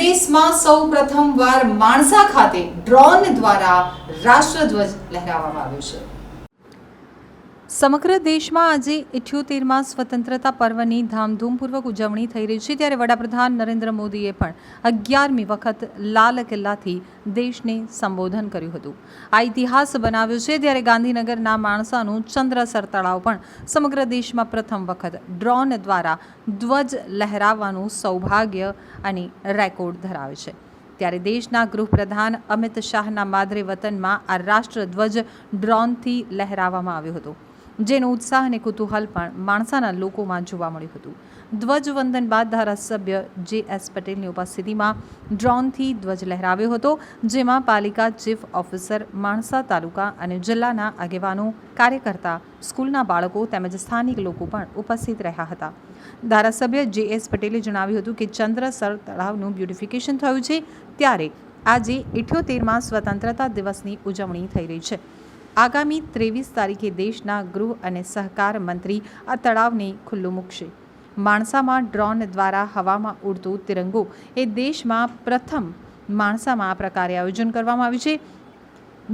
દેશમાં સૌ પ્રથમવાર માણસા ખાતે ડ્રોન દ્વારા રાષ્ટ્રધ્વજ લહેરાવવામાં આવ્યો છે. સમગ્ર દેશમાં આજે ઇઠ્યોતેરમાં સ્વતંત્રતા પર્વની ધામધૂમપૂર્વક ઉજવણી થઈ રહી છે. ત્યારે વડાપ્રધાન નરેન્દ્ર મોદીએ પણ અગિયારમી વખત લાલ કિલ્લાથી દેશને સંબોધન કર્યું હતું. આ ઇતિહાસ બનાવ્યો છે. ત્યારે ગાંધીનગરના માણસાનું ચંદ્રસર તળાવ પણ સમગ્ર દેશમાં પ્રથમ વખત ડ્રોન દ્વારા ધ્વજ લહેરાવવાનું સૌભાગ્ય અને રેકોર્ડ ધરાવે છે. ત્યારે દેશના ગૃહપ્રધાન અમિત શાહના માદરે વતનમાં આ રાષ્ટ્રધ્વજ ડ્રોનથી લહેરાવવામાં આવ્યો હતો. જેનો ઉત્સાહ અને કુતૂહલ પણ માણસાના લોકોમાં જોવા મળ્યું હતું. ધ્વજવંદન બાદ ધારાસભ્ય જે એસ પટેલની ઉપસ્થિતિમાં ડ્રોનથી ધ્વજ લહેરાવ્યો હતો, જેમાં પાલિકા ચીફ ઓફિસર, માણસા તાલુકા અને જિલ્લાના આગેવાનો, કાર્યકર્તા, સ્કૂલના બાળકો તેમજ સ્થાનિક લોકો પણ ઉપસ્થિત રહ્યા હતા. ધારાસભ્ય જે એસ પટેલે જણાવ્યું હતું કે ચંદ્રસર તળાવનું બ્યુટિફિકેશન થયું છે, ત્યારે આજે ઇઠ્યોતેરમાં સ્વતંત્રતા દિવસની ઉજવણી થઈ રહી છે. આગામી ત્રેવીસ તારીખે દેશના ગૃહ અને સહકાર મંત્રી આ તળાવને ખુલ્લું મૂકશે. માણસામાં ડ્રોન દ્વારા હવામાં ઉડતો તિરંગો એ દેશમાં પ્રથમ માણસામાં આ પ્રકારે આયોજન કરવામાં આવ્યું છે,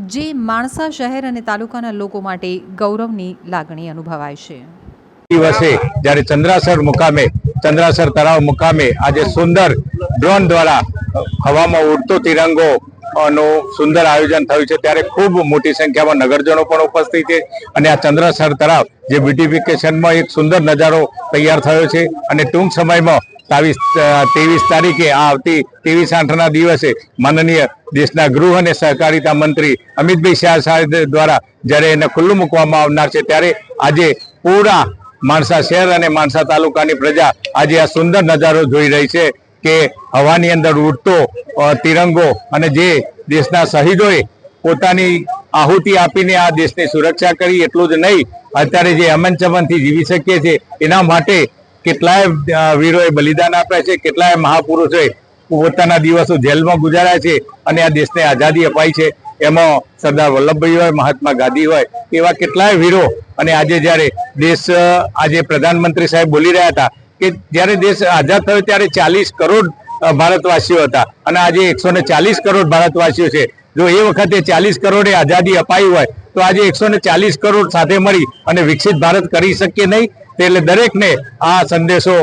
જે માણસા શહેર અને તાલુકાના લોકો માટે ગૌરવની લાગણી અનુભવાય છે. દિવસે જ્યારે ચંદ્રાસર મુકામે, ચંદ્રાસર તળાવ મુકામે આજે સુંદર ડ્રોન દ્વારા હવામાં ઉડતો તિરંગો નું સુંદર આયોજન થયું છે. ત્યારે ખૂબ મોટી સંખ્યામાં નગરજનો પણ ઉપસ્થિત છે અને આ ચંદ્રસર તળાવ જે બ્યુટિફિકેશનમાં એક સુંદર નજારો તૈયાર થયો છે અને ટૂંક સમયમાં તાવીસ ત્રેવીસ તારીખે આ આવતી ત્રેવીસ આઠના દિવસે માનનીય દેશના ગૃહ અને સહકારિતા મંત્રી અમિતભાઈ શાહ સાહેબ દ્વારા જ્યારે એને ખુલ્લું મૂકવામાં આવનાર છે, ત્યારે આજે પૂરા માણસા શહેર અને માણસા તાલુકાની પ્રજા આજે આ સુંદર નજારો જોઈ રહી છે. કે હવાની અંદર ઉડતો તિરંગો અને જે દેશના શહીદોએ પોતાની આહુતિ આપીને આ દેશની સુરક્ષા કરી, એટલું જ નહીં, અત્યારે જે અમન ચમનથી જીવી શકીએ છીએ, એના માટે કેટલાય વીરોએ બલિદાન આપ્યા છે, કેટલાય મહાપુરુષોએ પોતાના દિવસો જેલમાં ગુજાર્યા છે અને આ દેશને આઝાદી અપાઈ છે. એમાં સરદાર વલ્લભભાઈ હોય મહાત્મા ગાંધી હોય, એવા કેટલાય વીરો અને આજે જ્યારે દેશ આજે પ્રધાનમંત્રી સાહેબ બોલી રહ્યા હતા કે જ્યારે દેશ આઝાદ થયો ત્યારે ચાલીસ કરોડ ભારતવાસીઓ હતા. અને આજે એકસો ચાલીસ કરોડ ભારતવાસીઓ છે. જો એ વખતે ચાલીસ કરોડે આઝાદી અપાઈ હોય, તો આજે એકસો ચાલીસ કરોડ સાથે મળી અને વિકસિત ભારત કરી શકીએ નહીં. એટલે દરેકને આ સંદેશો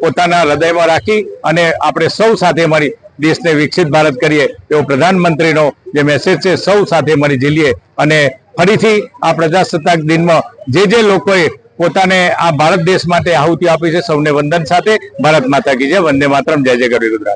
પોતાના હૃદયમાં રાખી અને આપણે સૌ સાથે મળી દેશને વિકસિત ભારત કરીએ એવો પ્રધાનમંત્રીનો જે મેસેજ છે, સૌ સાથે મળી ઝીલીએ. અને ફરીથી આ પ્રજાસત્તાક દિનમાં જે જે લોકોએ પોતાને આ ભારત દેશ માટે આહુતિ આપી છે સૌને વંદન સાથે. ભારત માતા કી જય. વંદે માતરમ. જય જય ગરવી ગુજરાત.